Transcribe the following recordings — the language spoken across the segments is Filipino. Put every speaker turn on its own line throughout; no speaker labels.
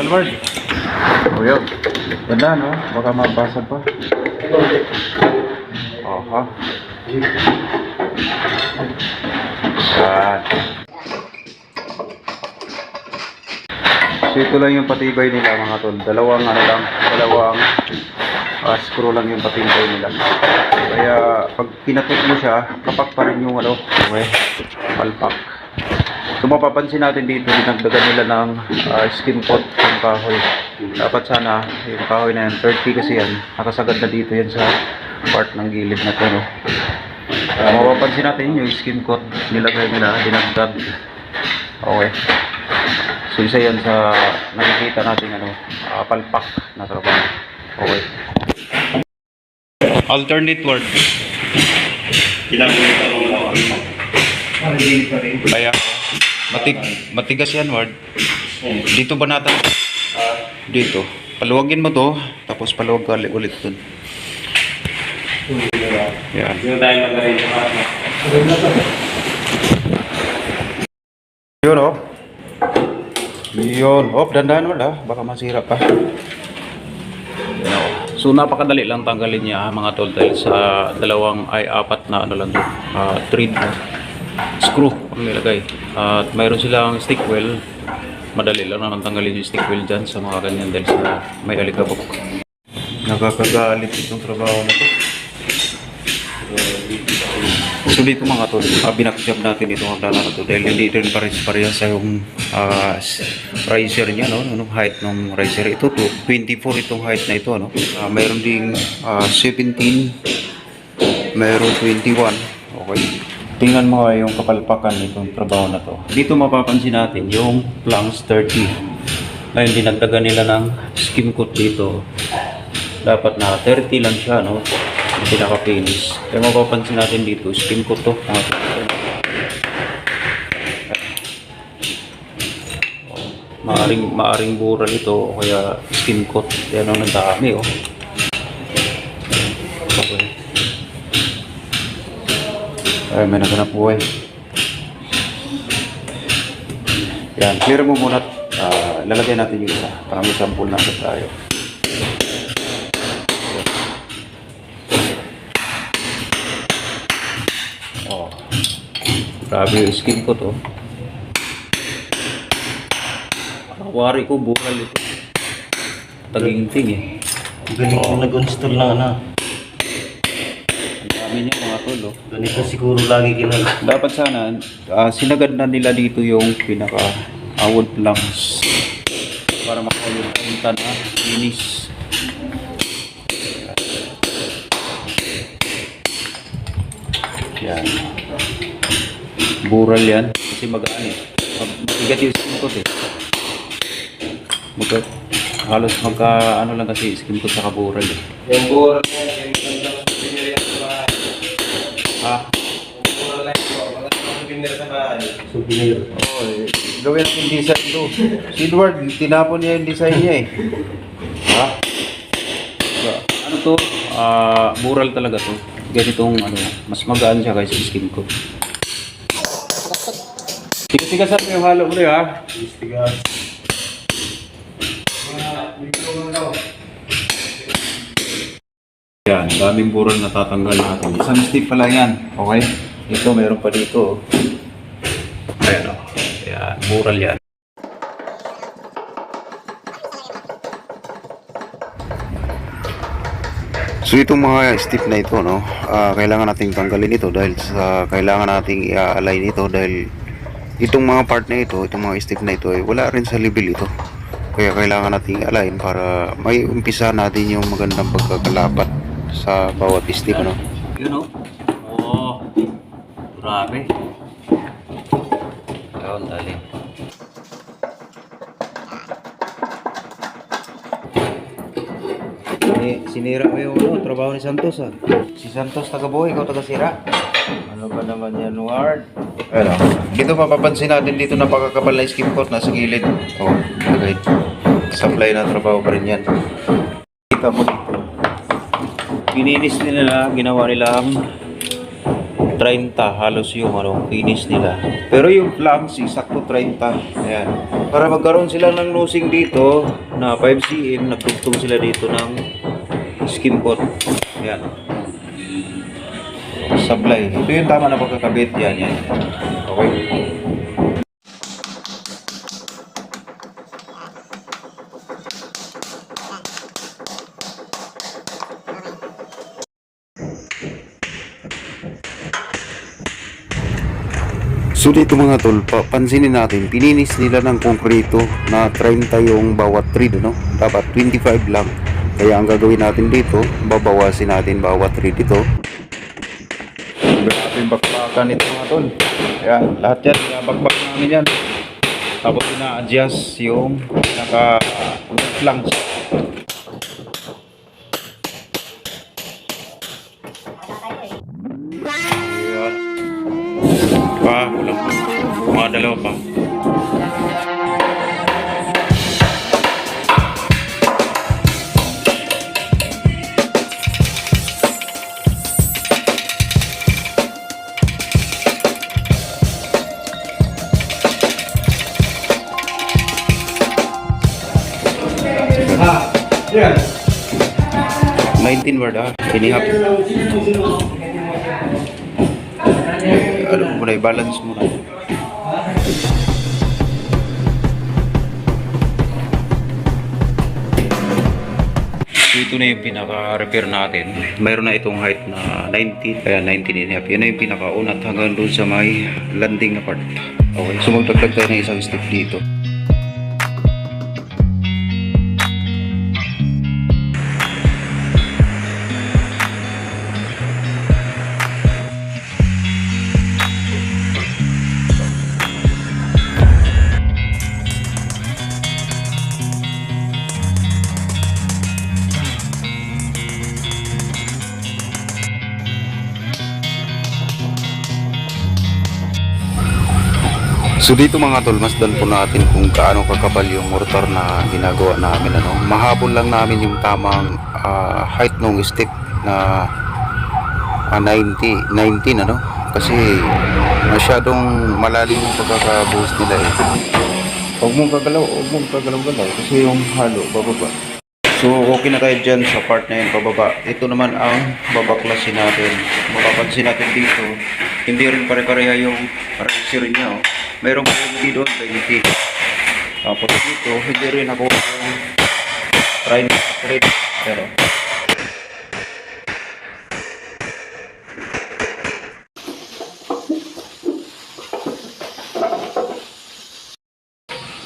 Alward. O yun. Ganda, no? Baka mabasag pa. Oha. Yan. So ito lang yung patibay nila mga tol. Dalawang ano lang, dalawang ah, screw lang yung patibay nila. Kaya pag pinatik mo siya, kapak pa rin yung ano, okay, palpak. So mapapansin natin dito, dinagdagan nila ng ah, skin coat ng kahoy. Dapat sana, yung kahoy na yan, 30 kasi yan, nakasagad na dito yan sa part ng gilid na to, no? Ah, mapapansin natin yung skin coat nilagay nila, dinagdag. Okay. So isa yan sa nakikita natin ano, ah, palpak na trabaho. Okay. Alternate word.
Ilang minuto lang ako.
Kaya matig matigas yan word. Dito ba natin? Dito. Paluwagin mo to, tapos paluwag ka ulit, dun. Yan. Yun oh. Yun. Oh, dandahan mo lah. Baka masira pa. Oh. So napakadali lang tanggalin niya mga tol dahil sa dalawang ay apat na ano lang to. Uh, thread no? Screw ang nilagay. At mayroon silang stick wheel. Madali lang naman tanggalin yung stick wheel dyan sa mga ganyan dahil sa may alikabok. Nakakagalit itong trabaho na to. So dito mga tol, uh, binakjab natin itong hagdanan na to dahil hindi rin pares parehas sa yung uh, riser niya, no? Anong height ng riser? Ito to, 24 itong height na ito, no? Uh, mayroon ding uh, 17, mayroon 21, okay? Tingnan mo nga yung kapalpakan nitong trabaho na to. Dito mapapansin natin yung planks 30. Ngayon dinagdagan nila ng skim coat dito. Dapat na 30 lang siya, no? Yung pinaka-finish. Kaya mapapansin natin dito, skim coat to. Maaring maaring bural ito o kaya skin coat yan ang nagdami oh ay may naganap buhay yan clear mo muna uh, lalagay natin yung isa para may sample natin tayo oh grabe yung skin coat oh Wari ko, bural ito. Taginting eh.
Galing kong nag-install na na.
Oh.
Ganito siguro lagi ginag...
Dapat sana, ah, sinagad na nila dito yung pinaka award planks para makuha yung punta na finish. Yan. Bural yan. Kasi magaan eh. Mag- Mabigat yung skin coat eh. Magka, halos magka ano lang kasi skin coat sa kabural eh.
Yung bural yan, Souvenir.
Oo, eh, gawin natin design to. Si Edward, tinapon niya yung design niya eh. Ha? Ba, Ano to? Ah, mural talaga to. Ganitong ano, mas magaan siya kaysa skin ko. Tigas-tigasan mo yung halo mo rin ha.
Istigas.
Yan, daming bural na tatanggal natin. Isang stick pala yan. Okay? Ito, meron pa dito. Bural yan. So itong mga stick na ito, no, ah, kailangan nating tanggalin ito dahil sa kailangan nating i-align ito dahil itong mga part na ito, itong mga stick na ito ay wala rin sa level ito. Kaya kailangan nating i-align para may umpisa natin yung magandang pagkakalapat sa bawat stick, ano. Yun, no? Oh, grabe. Dali. Sini, sinira mo yung ano, trabaho ni Santos ah. Si Santos taga-buhay, ikaw taga-sira.
Ano ba naman yan, Ward?
Ano? Dito mapapansin natin dito na pagkakapal na skim coat nasa gilid. Oh, okay. Supply na trabaho pa rin yan. Kita mo dito. Pininis nila, ginawa nila ang 30 halos yung ano, finish nila. Pero yung flanks, sakto 30. Ayan. Para magkaroon sila ng nosing dito na 5 cm, nagtugtong sila dito ng skim coat. Yan. Supply. Ito yung tama na pagkakabit. Yan, yan. Okay. So dito mga tol, pa- pansinin natin, pininis nila ng konkrito na 30 yung bawat thread, no? Dapat 25 lang. Kaya ang gagawin natin dito, babawasin natin bawat thread ito. Grabe bakbakan ito mga tol. Ayan, lahat yan, bakbak namin yan. Tapos ina-adjust yung naka Mga dalawa pa.
Ah, yan.
19 word ah. Hinihap. Ano muna, i-balance muna. So na yung pinaka-repair natin. Mayroon na itong height na 19, kaya 19 and a half. Yan na yung pinaka-unat hanggang doon sa may landing na part. Okay, so magdagdag tayo ng isang step dito. So dito mga tol, masdan po natin kung gaano kakapal yung mortar na ginagawa namin. Ano. Mahabol lang namin yung tamang ah, height ng stick na ah, 90, 19 ano. Kasi masyadong malalim yung pagkakabuhos nila eh. Huwag mong kagalaw, huwag mong kagalaw-galaw kasi yung halo, bababa. So okay na tayo dyan sa part na yun, pababa. Ito naman ang babaklasin natin. Mapapansin natin dito, hindi rin pare-pareha yung riser niya. Oh. Mayroong quality doon, 20. Tapos dito, hindi rin ako try na straight. Pero,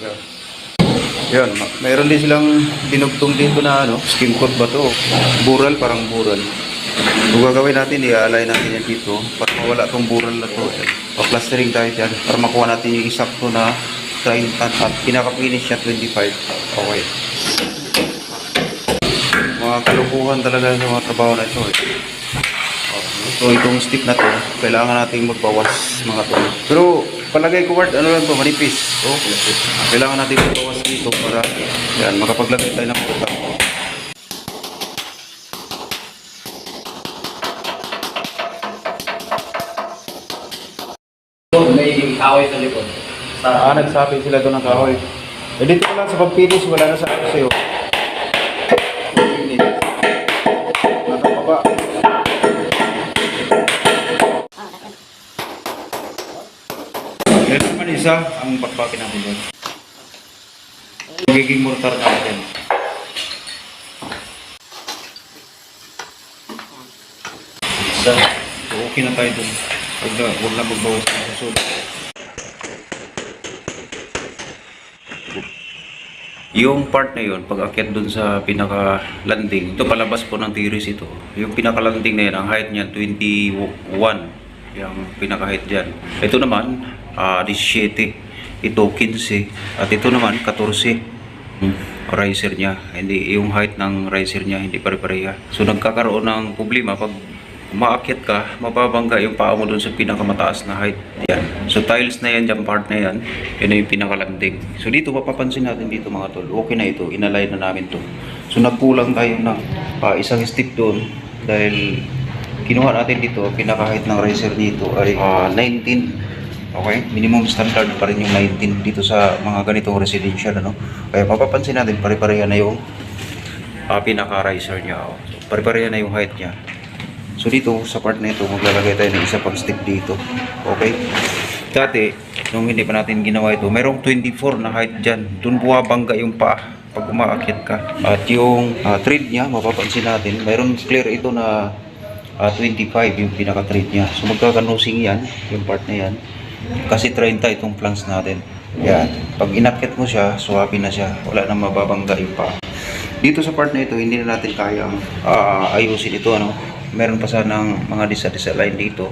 Yan. Yan, ma- mayroon din silang dinugtong dito na ano, skin coat ba to? Bural, parang bural. So gagawin natin, i-align natin yan dito para mawala tong bural na to. Pa-plastering tayo dyan para makuha natin yung isakto na 30 at pinaka-finish siya 25. Okay. Mga kalukuhan talaga sa mga trabaho na ito eh. So itong stick na to, kailangan nating magbawas mga to. Pero palagay ko Ward, ano lang to, manipis. So, kailangan natin magbawas dito para yan, makapaglagay tayo ng puta.
Kahoy sa likod. Sa,
Ah, nagsabi sila doon ng kahoy. Eh dito lang sa pag-finish, wala na sa ano sa'yo. Ano pa ba? Yan naman isa ang bakbakin natin doon. Magiging mortar natin. Isa. So, okay na tayo doon. Huwag na, huwag na magbawas ng susunod. Yung part na yun, pag akyat dun sa pinaka-landing, ito palabas po ng tiris ito. Yung pinaka-landing na yun, ang height niyan 21. Yung pinaka-height dyan. Ito naman, ah 17. Ito 15. At ito naman, 14. Hmm, riser niya. Hindi, yung height ng riser niya, hindi pare-pareha. So nagkakaroon ng problema pag umaakyat ka, mababangga yung paa mo dun sa pinakamataas na height. Yan. So tiles na yan, dyan part na yan, yun yung pinakalanding. So dito, mapapansin natin dito mga tol, okay na ito, inalign na namin to. So nagkulang tayo ng ah, isang step doon dahil kinuha natin dito, pinaka height ng riser dito ay ah, 19 Okay? Minimum standard pa rin yung 19 dito sa mga ganitong residential. Ano? Kaya mapapansin natin, pare-pareha na yung uh, pinaka-riser niya. oh. So, pare-pareha na yung height niya. So dito, sa part na ito, maglalagay tayo ng isa pang stick dito. Okay? Dati, nung hindi pa natin ginawa ito, merong 24 na height dyan. Doon buwabangga yung paa pag umaakyat ka. At yung uh, thread niya, mapapansin natin, mayroon clear ito na ah, 25 yung pinaka-thread niya. So magkakanusing yan, yung part na yan. Kasi 30 itong planks natin. Yan. Pag inakyat mo siya, suwapi na siya. Wala nang mababangga yung paa. Dito sa part na ito, hindi na natin kayang ah, ayusin ito. Ano? Meron pa sanang mga disa-disalign dito.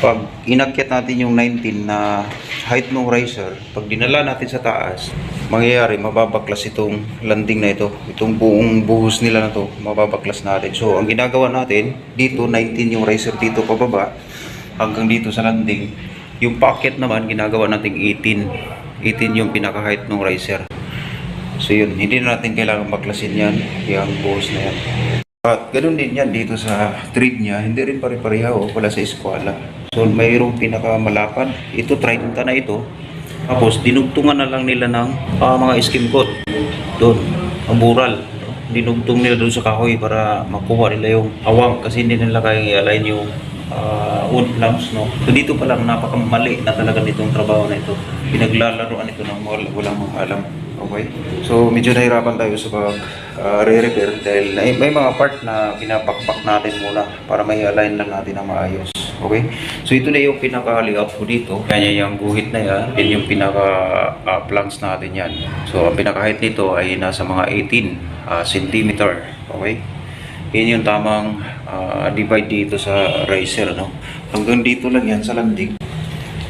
Pag inakyat natin yung 19 na height ng riser, pag dinala natin sa taas, mangyayari, mababaklas itong landing na ito. Itong buong buhos nila na to, mababaklas natin. So, ang ginagawa natin, dito, 19 yung riser dito pababa, hanggang dito sa landing. Yung pocket naman, ginagawa natin 18. 18 yung pinaka-height ng riser. So yun, hindi na natin kailangan baklasin yan, yung buhos na yan. At ganun din yan dito sa thread niya, hindi rin pare-pareha o wala sa eskwala. So mayroong pinakamalapad, ito 30 na ito. Tapos dinugtungan na lang nila ng ah, mga skim coat doon, ang bural. Dinugtong nila doon sa kahoy para makuha nila yung awang kasi hindi nila kaya i-align yung ah, wood planks, no? So dito pa lang napakamali na talaga nitong trabaho na ito. Pinaglalaroan ito ng wal- walang alam. Okay? So medyo nahirapan tayo sa pag ah, re-repair dahil may, mga part na pinapakpak natin muna para may align lang natin na maayos. Okay? So ito na yung pinaka-layout ko dito. Kanya yung guhit na yan. Yan yung pinaka-planks natin yan. So ang pinaka-height nito ay nasa mga 18 ah, centimeter. Okay? Yan yung tamang ah, divide dito sa riser. No? Hanggang dito lang yan sa landing.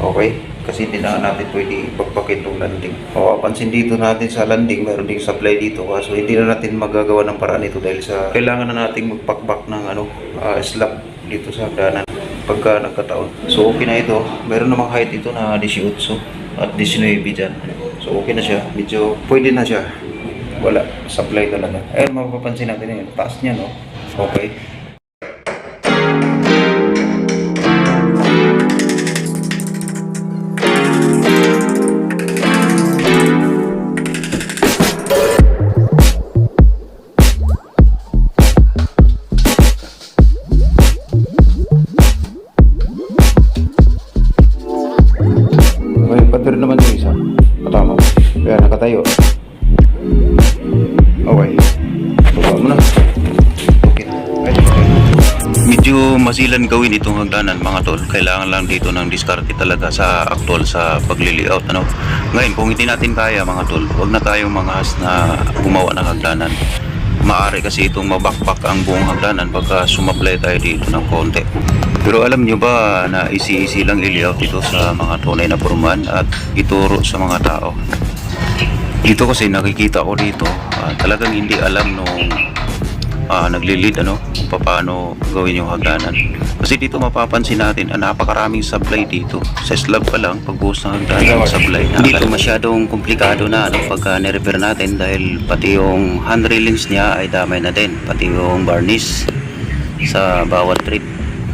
Okay? Kasi hindi na natin pwede pagpakin itong landing. O, pansin dito natin sa landing, meron ding supply dito. Kaso hindi na natin magagawa ng paraan ito dahil sa kailangan na nating magpakpak ng ano, ah, slab dito sa hagdanan pagka nagkataon. So okay na ito. Meron namang height ito na 18 at 19 dyan. So okay na siya. Medyo pwede na siya. Wala. Supply talaga. Ayun, mapapansin natin yun. Taas niya, no? Okay. Gawin itong hagdanan mga tol. Kailangan lang dito ng diskarte talaga sa actual sa pagli-layout. Ano? Ngayon, kung hindi natin kaya mga tol, huwag na tayong mga has na gumawa ng hagdanan. Maari kasi itong mabakpak ang buong hagdanan pagka sumablay tayo dito ng konti. Pero alam nyo ba na isi-isi lang i-layout ito sa mga tunay na puruman at ituro sa mga tao. Dito kasi nakikita ko dito, ah, talagang hindi alam nung ah, nagli-lead ano, kung paano gawin yung hagdanan. Kasi dito mapapansin natin, ah, napakaraming supply dito. Sa slab pa lang, pagbuhos ng hagdanan, supply na. Dito masyadong komplikado na ano, pagka nirepair natin dahil pati yung hand railings niya ay damay na din. Pati yung varnish sa bawat trip.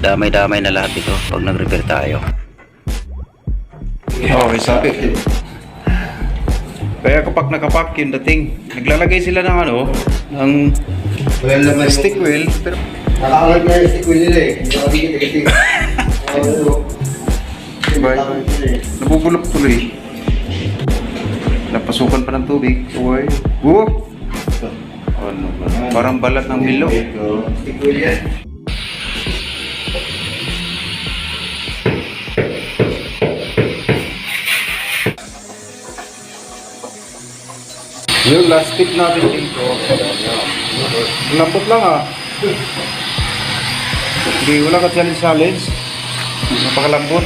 Damay-damay na lahat ito pag nag-repair tayo. Okay, sabi. Kaya kapak na kapak yung dating. Naglalagay sila ng ano, ng
Well naman
stick wheel. Pero
Nakakalag na yung stick wheel nila eh. Hindi ako dikit kasi. Oo.
Diba? nabubulok tuloy. Napasukan pa ng tubig. Uy. Woo! Ano ba? Parang balat ng milo.
Stick wheel yan.
Yung last tip natin dito. Lambot lang ah. Hindi, wala ka challenge challenge. Napakalambot.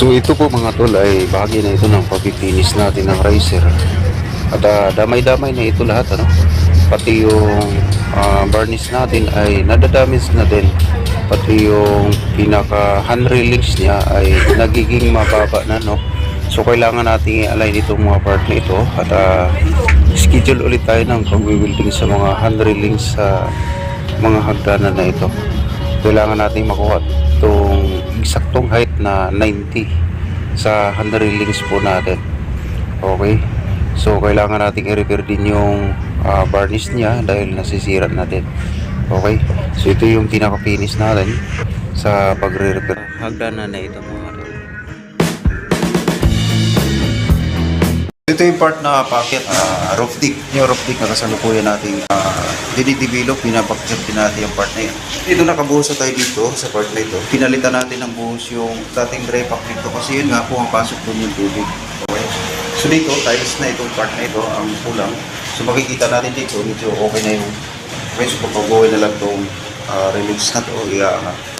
So ito po mga tol ay bahagi na ito ng pagpipinis natin ng riser. At ah, damay-damay na ito lahat ano. Pati yung ah, varnish natin ay nadadamage na din. pati yung pinaka hand release niya ay nagiging mababa na no so kailangan nating i-align itong mga part na ito at ah, schedule ulit tayo ng pag-welding sa mga hand release sa mga hagdanan na ito kailangan nating makuha itong eksaktong height na 90 sa hand railings po natin okay so kailangan nating i-repair din yung ah, varnish niya dahil nasisira natin okay so ito yung pinaka-finish natin sa pagre-repair hagdanan na ito mga tol ito yung part na packet, ah, roof deck. Yung roof deck na kasalukuyan natin uh, dinidevelop, pinapakit din natin yung part na yun. Ito nakabuhos na tayo dito sa part na ito. Pinalitan natin ng buhos yung dating dry pack nito kasi yun nga pumapasok doon yung tubig. So dito, tiles na itong part na ito, ang kulang. So makikita natin dito, medyo okay na yung Okay, so papabuhay na lang itong uh, reliefs na ito, iaangat.